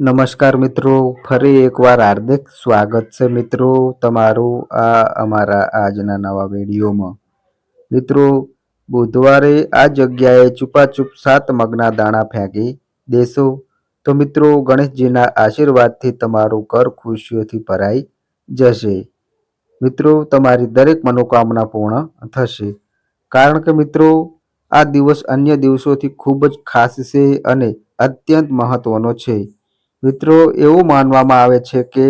નમસ્કાર મિત્રો, ફરી એકવાર હાર્દિક સ્વાગત છે મિત્રો તમારું આ અમારા આજના નવા વિડીયોમાં. મિત્રો, બુધવારે આ જગ્યાએ ચૂપાચૂપ સાત મગના દાણા ફેંકી દેશો. તો મિત્રો, ગણેશજીના આશીર્વાદથી તમારું ઘર ખુશીઓથી ભરાઈ જશે. મિત્રો, તમારી દરેક મનોકામના પૂર્ણ થશે. કારણ કે મિત્રો, આ દિવસ અન્ય દિવસોથી ખૂબ જ ખાસ છે અને અત્યંત મહત્વનો છે. મિત્રો, એવું માનવામાં આવે છે કે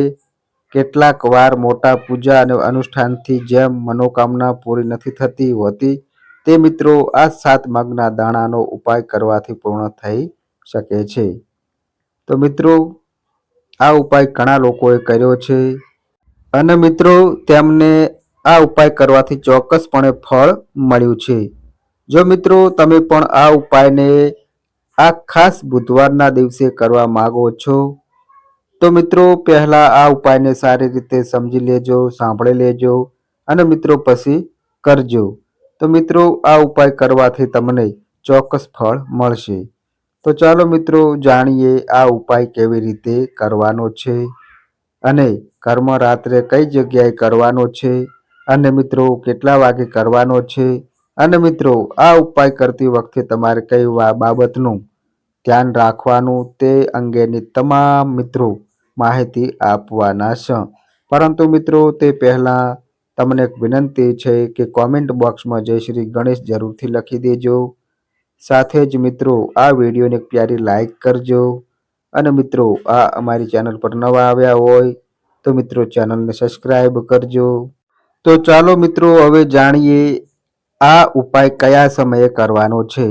કેટલાક વાર મોટા પૂજા અને અનુષ્ઠાનથી જેમ મનોકામના પૂરી નથી થતી હોતી, તે મિત્રો આ સાત મગના દાણાનો ઉપાય કરવાથી પૂર્ણ થઈ શકે છે. તો મિત્રો, આ ઉપાય ઘણા લોકોએ કર્યો છે અને મિત્રો, તેમને આ ઉપાય કરવાથી ચોક્કસપણે ફળ મળ્યું છે. જો મિત્રો, તમે પણ આ ઉપાયને આ ખાસ બુધવારના દિવસે કરવા માગો છો? તો મિત્રો, પહેલા આ ઉપાયને સારી રીતે સમજી લેજો, સાંભળી લેજો અને મિત્રો પછી કરજો. તો મિત્રો, આ ઉપાય કરવાથી તમને ચોક્કસ ફળ મળશે. તો ચાલો મિત્રો, જાણીએ આ ઉપાય કેવી રીતે કરવાનો છે અને કર્મ રાત્રે કઈ જગ્યાએ કરવાનો છે અને મિત્રો, કેટલા વાગે કરવાનો છે? અને મિત્રો, આ ઉપાય કરતી વખતે તમારે કઈ બાબતનું ધ્યાન રાખવાનું તે અંગેની તમામ મિત્રો માહિતી આપવાના છે. પરંતુ મિત્રો, તે પહેલાં તમને એક વિનંતી છે કે કોમેન્ટ બોક્સમાં જય શ્રી ગણેશ જરૂરથી લખી દેજો. સાથે જ મિત્રો, આ વિડીયોને એક પ્યારી લાઈક કરજો. અને મિત્રો, આ અમારી ચેનલ પર નવા આવ્યા હોય તો મિત્રો ચેનલને સબસ્ક્રાઈબ કરજો. તો ચાલો મિત્રો, હવે જાણીએ આ ઉપાય કયા સમયે કરવાનો છે.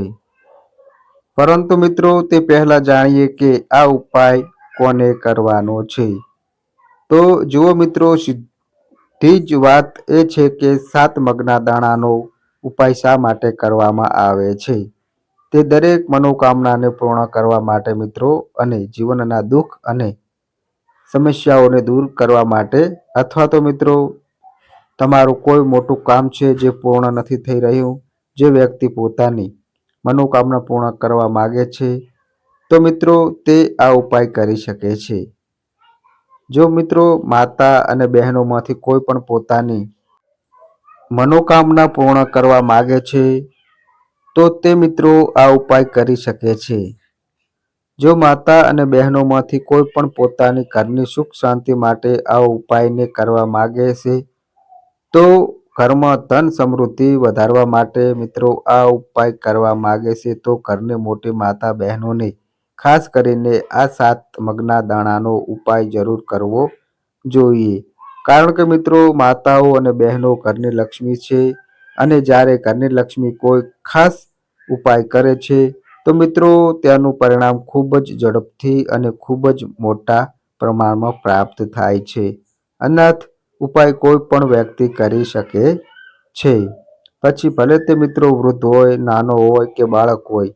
પરંતુ મિત્રો, તે પહેલા જાણીએ કે આ ઉપાય કોને કરવાનો છે. તો જુઓ મિત્રો, સીધી જ વાત એ છે કે સાત મગના દાણાનો ઉપાય શા માટે કરવામાં આવે છે? તે દરેક મનોકામનાને પૂર્ણ કરવા માટે મિત્રો, અને જીવનના દુઃખ અને સમસ્યાઓને દૂર કરવા માટે, અથવા તો મિત્રો, તમારું કોઈ મોટું કામ છે જે પૂર્ણ નથી થઈ રહ્યું, જે વ્યક્તિ પોતાની મનોકામના પૂર્ણ કરવા માગે છે, તો મિત્રો તે આ ઉપાય કરી શકે છે. જો મિત્રો માતા અને બહેનોમાંથી કોઈ પણ પોતાની મનોકામના પૂર્ણ કરવા માગે છે, તો તે મિત્રો આ ઉપાય કરી શકે છે. જો માતા અને બહેનોમાંથી કોઈ પણ પોતાની ઘરની સુખ શાંતિ માટે આ ઉપાયને કરવા માગે છે, તો ઘરમાં ધન સમૃદ્ધિ વધારવા માટે મિત્રો આ ઉપાય કરવા માગે છે તો ઘરની મોટી માતા બહેનોને, ખાસ કરીને આ સાત મગના દાણાનો ઉપાય જરૂર કરવો જોઈએ. કારણ કે મિત્રો, માતાઓ અને બહેનો ઘરની લક્ષ્મી છે અને જ્યારે ઘરની લક્ષ્મી કોઈ ખાસ ઉપાય કરે છે, તો મિત્રો તેનું પરિણામ ખૂબ જ ઝડપથી અને ખૂબ જ મોટા પ્રમાણમાં પ્રાપ્ત થાય છે. અનાથ ઉપાય કોઈ પણ વ્યક્તિ કરી શકે છે. પછી ભલે તે મિત્રો વૃદ્ધ હોય, નાનો હોય કે બાળક હોય,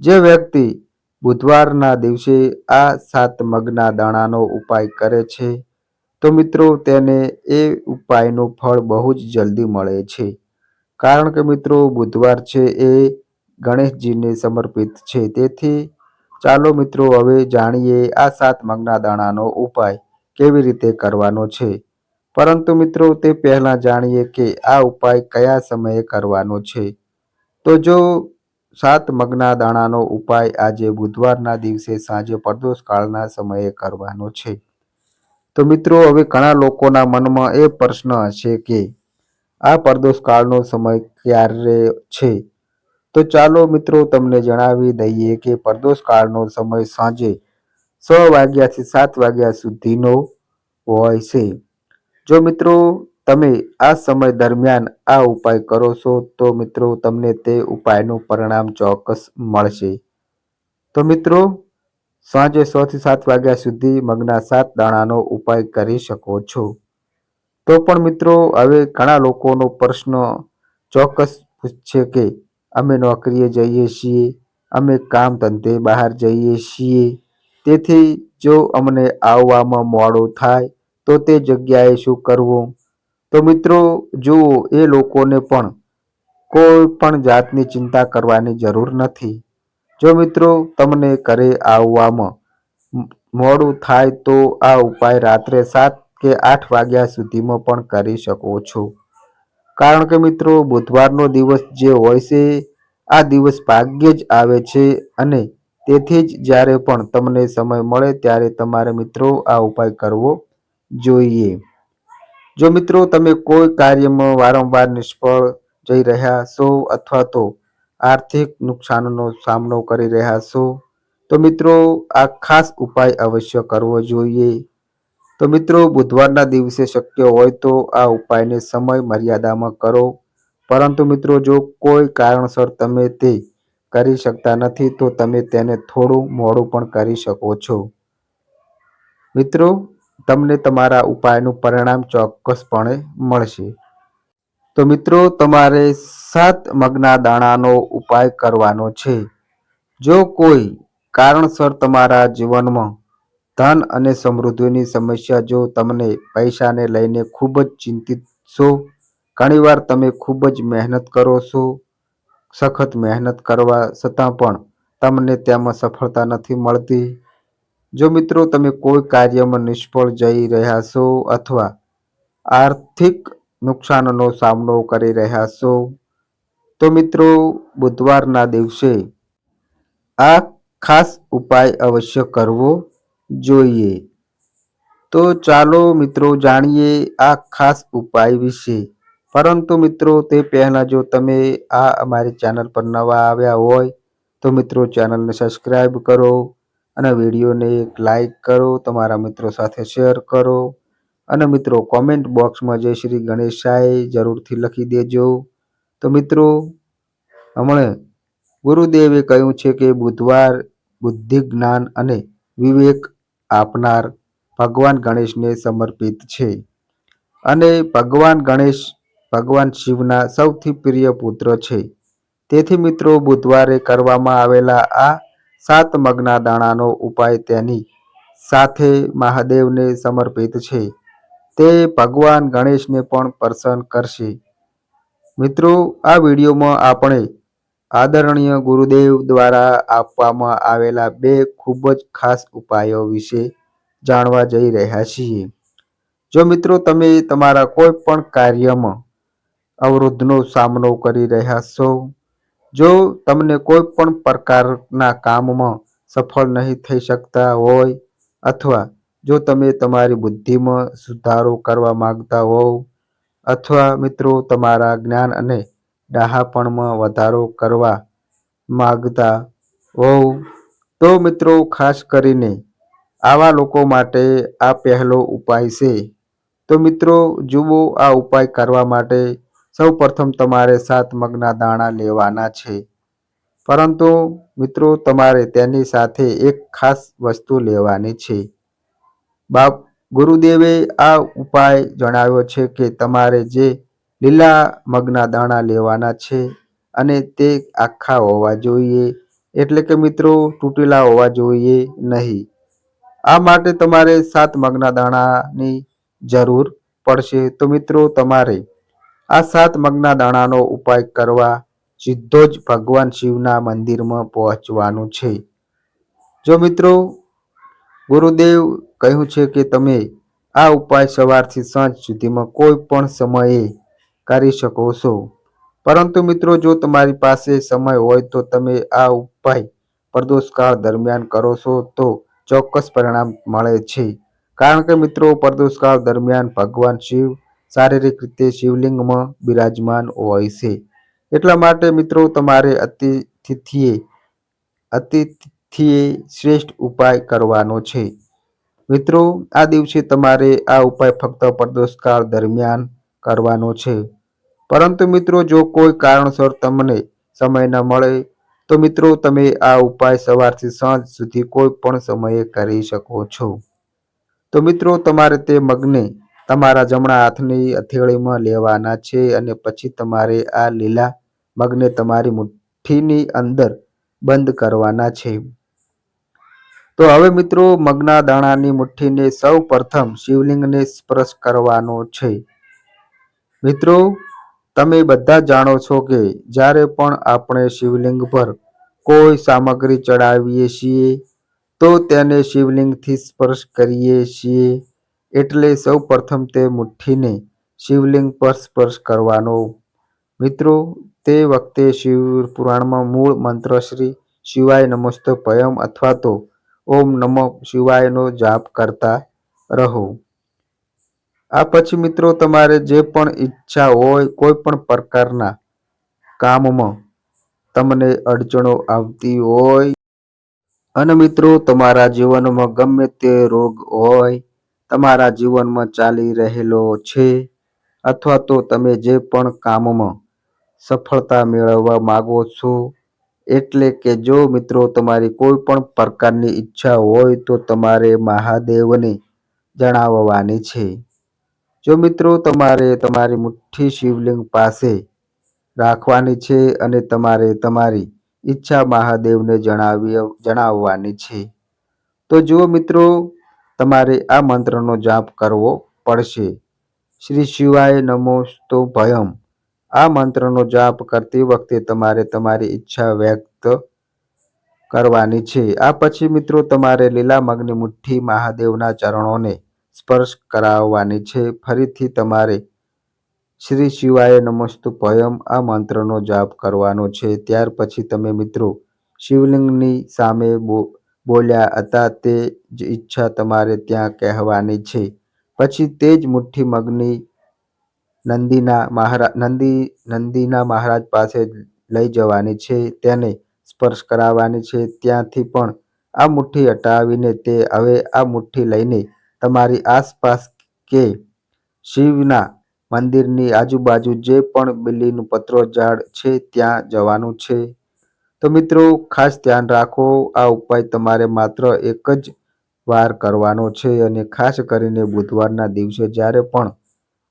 જે વ્યક્તિ બુધવારના દિવસે આ સાત મગના દાણાનો ઉપાય કરે છે, તો મિત્રો તેને એ ઉપાયનું ફળ બહુ જ જલ્દી મળે છે. કારણ કે મિત્રો, બુધવાર છે એ ગણેશજીને સમર્પિત છે. તેથી ચાલો મિત્રો, હવે જાણીએ આ સાત મગના દાણાનો ઉપાય કેવી રીતે કરવાનો છે. પરંતુ મિત્રો, તે પહેલાં જાણીએ કે આ ઉપાય કયા સમયે કરવાનો છે. તો જો સાત મગના દાણાનો ઉપાય આજે બુધવારના દિવસે સાંજે પ્રદોષ કાળના સમયે કરવાનો છે. તો મિત્રો, હવે ઘણા લોકોના મનમાં એ પ્રશ્ન હશે કે આ પ્રદોષ કાળનો સમય ક્યારે છે? તો ચાલો મિત્રો, તમને જણાવી દઈએ કે પ્રદોષ કાળનો સમય સાંજે છ વાગ્યાથી સાત વાગ્યા સુધીનો હોય છે. જો મિત્રો તમે આ સમય દરમિયાન આ ઉપાય કરો છો, તો મિત્રો તમને તે ઉપાયનું પરિણામ ચોક્કસ મળશે. તો મિત્રો, સાંજે છ થી સાત વાગ્યા સુધી મગના સાત દાણાનો ઉપાય કરી શકો છો. તો પણ મિત્રો, હવે ઘણા લોકોનો પ્રશ્ન ચોક્કસ પૂછશે કે, અમે નોકરીએ જઈએ છીએ, અમે કામ ધંધે બહાર જઈએ છીએ. તેથી જો અમને આવવામાં મોડું થાય તો તે જગ્યાએ શું કરવું? તો મિત્રો, જુઓ, એ લોકોને પણ કોઈ પણ જાતની ચિંતા કરવાની જરૂર નથી. જો મિત્રો, તમને ઘરે આવવામાં મોડું થાય તો આ ઉપાય રાત્રે સાત કે આઠ વાગ્યા સુધીમાં પણ કરી શકો છો. કારણ કે મિત્રો, બુધવારનો દિવસ જે હોય છે, આ દિવસ ભાગ્યે જ આવે છે અને તેથી જ જ્યારે પણ તમને સમય મળે ત્યારે તમારે મિત્રો આ ઉપાય કરવો જોઈએ. જો મિત્રો તમે કોઈ કાર્યમાં વારંવાર નિષ્ફળ જઈ રહ્યા છો અથવા તો આર્થિક નુકસાનનો સામનો કરી રહ્યા છો, તો મિત્રો આ ખાસ ઉપાય અવશ્ય કરવો જોઈએ. તો મિત્રો બુધવારના દિવસે શક્ય હોય તો આ ઉપાયને સમય મર્યાદામાં કરો. પરંતુ મિત્રો જો કોઈ કારણસર તમે તે કરી શકતા નથી, તો તમે તેને થોડું મોડું પણ કરી શકો છો. મિત્રો તમને તમારા ઉપાયનું પરિણામ ચોક્કસપણે મળશે. તો મિત્રો, તમારે સાત મગના દાણાનો ઉપાય કરવાનો છે. જો કોઈ કારણસર તમારા જીવનમાં ધન અને સમૃદ્ધિની સમસ્યા જો તમને પૈસાને લઈને ખૂબ જ ચિંતિત છો, ઘણીવાર તમે ખૂબ જ મહેનત કરો છો, સખત મહેનત કરવા છતાં પણ તમને તેમાં સફળતા નથી મળતી જો મિત્રો તમે કોઈ કાર્યમાં નિષ્ફળ જઈ રહ્યા છો અથવા આર્થિક નુકસાનનો સામનો કરી રહ્યા છો, તો મિત્રો બુધવારના દિવસે આ ખાસ ઉપાય અવશ્ય કરવો જોઈએ. તો ચાલો મિત્રો જાણીએ આ ખાસ ઉપાય વિશે. પરંતુ મિત્રો તે પહેલાં જો તમે આ અમારી ચેનલ પર નવા આવ્યા હોય, તો મિત્રો ચેનલને સબસ્ક્રાઈબ કરો અને વિડીયોને એક લાઈક કરો, તમારા મિત્રો સાથે શેર કરો અને મિત્રો કોમેન્ટ બોક્સમાં જય શ્રી ગણેશાય જરૂરથી લખી દેજો. તો મિત્રો, હમણે ગુરુદેવે કહ્યું છે કે બુધવાર બુદ્ધિ જ્ઞાન અને વિવેક આપનાર ભગવાન ગણેશને સમર્પિત છે. અને ભગવાન ગણેશ ભગવાન શિવના સૌથી પ્રિય પુત્ર છે. તેથી મિત્રો, બુધવારે કરવામાં આવેલા આ સાત મગના દાણાનો ઉપાય તેની સાથે મહાદેવને સમર્પિત છે. તે ભગવાન ગણેશને પણ પ્રસન્ન કરશે. મિત્રો, આ વિડીયોમાં આપણે આદરણીય ગુરુદેવ દ્વારા આપવામાં આવેલા બે ખૂબ જ ખાસ ઉપાયો વિશે જાણવા જઈ રહ્યા છીએ. જો મિત્રો, તમે તમારા કોઈ પણ કાર્યમાં અવરોધનો સામનો કરી રહ્યા છો જો તમને કોઈ પણ પ્રકારના કામમાં સફળ નહીં થઈ શકતા હોય અથવા જો તમે તમારી બુદ્ધિમાં સુધારો કરવા માંગતા હોવ અથવા મિત્રો તમારા જ્ઞાન અને ડહાપણમાં વધારો કરવા માંગતા હોવ, તો મિત્રો ખાસ કરીને આવા લોકો માટે આ પહેલો ઉપાય છે. તો મિત્રો જુઓ આ ઉપાય કરવા માટે સૌ પ્રથમ તમારે સાત મગના દાણા લેવાના છે. પરંતુ મિત્રો, તમારે તેની સાથે એક ખાસ વસ્તુ લેવાની છે. બાપ, ગુરુદેવે આ ઉપાય જણાવ્યો છે કે તમારે જે લીલા મગના દાણા લેવાના છે અને તે આખા હોવા જોઈએ. એટલે કે મિત્રો, તૂટેલા હોવા જોઈએ નહીં. આ માટે તમારે સાત મગના દાણાની જરૂર પડશે. તો મિત્રો, તમારે આ સાત મગના દાણાનો ઉપાય કરવા સીધો જ ભગવાન શિવના મંદિરમાં પહોંચવાનું છે. જો મિત્રો, ગુરુદેવ કહ્યું છે કે તમે આ ઉપાય સવારથી સાંજ સુધીમાં કોઈ પણ સમયે કરી શકો છો. પરંતુ મિત્રો, જો તમારી પાસે સમય હોય તો તમે આ ઉપાય પ્રદોષકાળ દરમિયાન કરો છો તો ચોક્કસ પરિણામ મળે છે. કારણ કે મિત્રો, પ્રદોષકાળ દરમિયાન ભગવાન શિવ શારીરિક રીતે શિવલિંગમાં બિરાજમાન હોય છે. એટલા માટે મિત્રો તમારે અતિથિએ અતિથિએ શ્રેષ્ઠ ઉપાય કરવાનો છે. મિત્રો, આ દિવસે તમારે આ ઉપાય ફક્ત પ્રદોષકાળ દરમિયાન કરવાનો છે. પરંતુ મિત્રો, જો કોઈ કારણસર તમને સમય ન મળે, તો મિત્રો, તમે આ ઉપાય સવારથી સાંજ સુધી કોઈ પણ સમયે કરી શકો છો. તો મિત્રો, તમારે તે મગને તમારા જમણા હાથની હથેળીમાં લેવાના છે અને પછી તમારે આ લીલા મગને તમારી મુઠ્ઠીની અંદર બંધ કરવાના છે. તો હવે મિત્રો મગના દાણાની મુઠ્ઠીને સૌ પ્રથમ શિવલિંગને સ્પર્શ કરવાનો છે. મિત્રો, તમે બધા જાણો છો કે જ્યારે પણ આપણે શિવલિંગ પર કોઈ સામગ્રી ચડાવીએ છીએ, તો તેને શિવલિંગથી સ્પર્શ કરીએ છીએ. એટલે સૌ પ્રથમ તે મુઠ્ઠીને શિવલિંગ પર સ્પર્શ કરવાનો. મિત્રો, તે વખતે શિવ પુરાણમાં મૂળ મંત્ર શ્રી શિવાય નમસ્તોભયમ અથવા તો ઓમ નમો શિવાયનો જાપ કરતા રહો. આ પછી મિત્રો, તમારે જે પણ ઈચ્છા હોય કોઈ પણ પ્રકારના કામમાં તમને અડચણો આવતી હોય અને મિત્રો, તમારા જીવનમાં ગમે તે રોગ હોય તમારા જીવનમાં ચાલી રહેલો છે અથવા તો તમે જે પણ કામમાં સફળતા મેળવવા માંગો છો, એટલે કે જો મિત્રો તમારી કોઈ પણ પ્રકારની ઈચ્છા હોય તો તમારે મહાદેવને જણાવવાની છે. જો મિત્રો તમારે તમારી મુઠ્ઠી શિવલિંગ પાસે રાખવાની છે અને તમારે તમારી ઈચ્છા મહાદેવને જણાવી, જણાવવાની છે, તો જુઓ મિત્રો તમારે આ મંત્રનો જાપ કરવો પડશે. શ્રી શિવાય નમોસ્તો ભયમ. આ મંત્રનો જાપ કરતી વખતે તમારે તમારી ઈચ્છા વ્યક્ત કરવાની છે. આ પછી મિત્રો તમારે લીલા મગની મુઠ્ઠી મહાદેવના ચરણોને સ્પર્શ કરાવવાની છે. ફરીથી તમારે શ્રી શિવાય નમસ્તુભયમ આ મંત્રનો જાપ કરવાનો છે. ત્યાર પછી તમે મિત્રો શિવલિંગની સામે બોલ્યા હતા તે જ ઈચ્છા તમારે ત્યાં કહેવાની છે. પછી તે જ મુઠ્ઠી મગની નંદીના મહારાજ નંદી, નંદીના મહારાજ પાસે લઈ જવાની છે, તેને સ્પર્શ કરાવવાની છે. ત્યાંથી પણ આ મુઠ્ઠી હટાવીને તે હવે આ મુઠ્ઠી લઈને તમારી આસપાસ કે શિવના મંદિરની આજુબાજુ જે પણ બિલીનું પત્રો ઝાડ છે, ત્યાં જવાનું છે. તો મિત્રો, ખાસ ધ્યાન રાખો, આ ઉપાય તમારે માત્ર એક જ વાર કરવાનો છે અને ખાસ કરીને બુધવારના દિવસે. જ્યારે પણ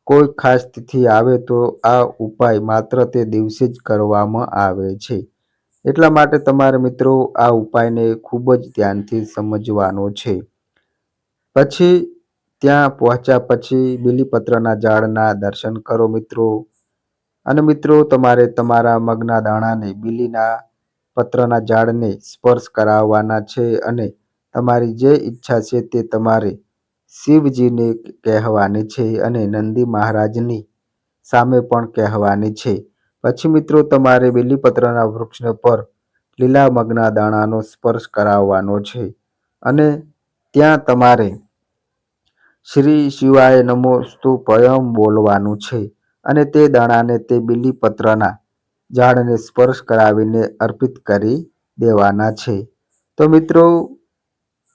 કોઈ ખાસ તિથિ આવે તો આ ઉપાય માત્ર તે દિવસે જ કરવામાં આવે છે. એટલા માટે તમારે મિત્રો, આ ઉપાયને ખૂબ જ ધ્યાનથી સમજવાનો છે. પછી ત્યાં પહોંચ્યા પછી બીલીપત્રના ઝાડના દર્શન કરો મિત્રો. અને મિત્રો, તમારે તમારા મગના દાણાને બીલીના પત્રના ઝાડને સ્પર્શ કરાવવાના છે અને તમારી જે ઈચ્છા છે તે તમારે શિવજીને કહેવાની છે અને નંદી મહારાજની સામે પણ કહેવાની છે. પછી મિત્રો, તમારે બીલીપત્રના વૃક્ષ પર લીલા મગના દાણાનો સ્પર્શ કરાવવાનો છે અને ત્યાં તમારે શ્રી શિવાય નમોસ્તુ પયમ બોલવાનું છે અને તે દાણાને તે બીલીપત્રના ઝાડને સ્પર્શ કરાવીને અર્પિત કરી દેવાના છે. તો મિત્રો,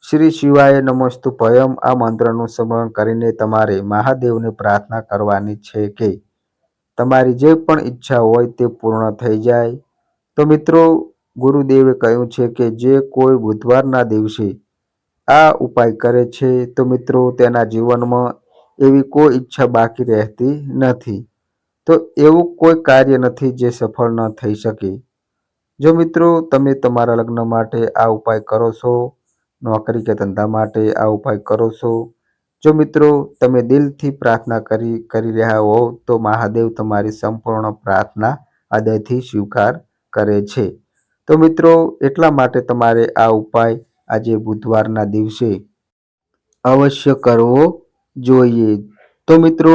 શ્રી શિવાય નમસ્તુ ભયમ આ મંત્રનું સ્મરણ કરીને તમારે મહાદેવને પ્રાર્થના કરવાની છે કે તમારી જે પણ ઈચ્છા હોય તે પૂર્ણ થઈ જાય. તો મિત્રો, ગુરુદેવે કહ્યું છે કે જે કોઈ બુધવારના દિવસે આ ઉપાય કરે છે, તો મિત્રો, તેના જીવનમાં એવી કોઈ ઈચ્છા બાકી રહેતી નથી. તો એવું કોઈ કાર્ય નથી જે સફળ ન થઈ શકે. જો મિત્રો, તમે તમારા લગ્ન માટે આ ઉપાય કરો છો, નોકરી કે ધંધા માટે આ ઉપાય કરો છો, જો મિત્રો, તમે દિલથી પ્રાર્થના કરી કરી રહ્યા હો તો મહાદેવ તમારી સંપૂર્ણ પ્રાર્થના હૃદયથી સ્વીકાર કરે છે. તો મિત્રો, એટલા માટે તમારે આ ઉપાય આજે બુધવારના દિવસે અવશ્ય કરવો જોઈએ. તો મિત્રો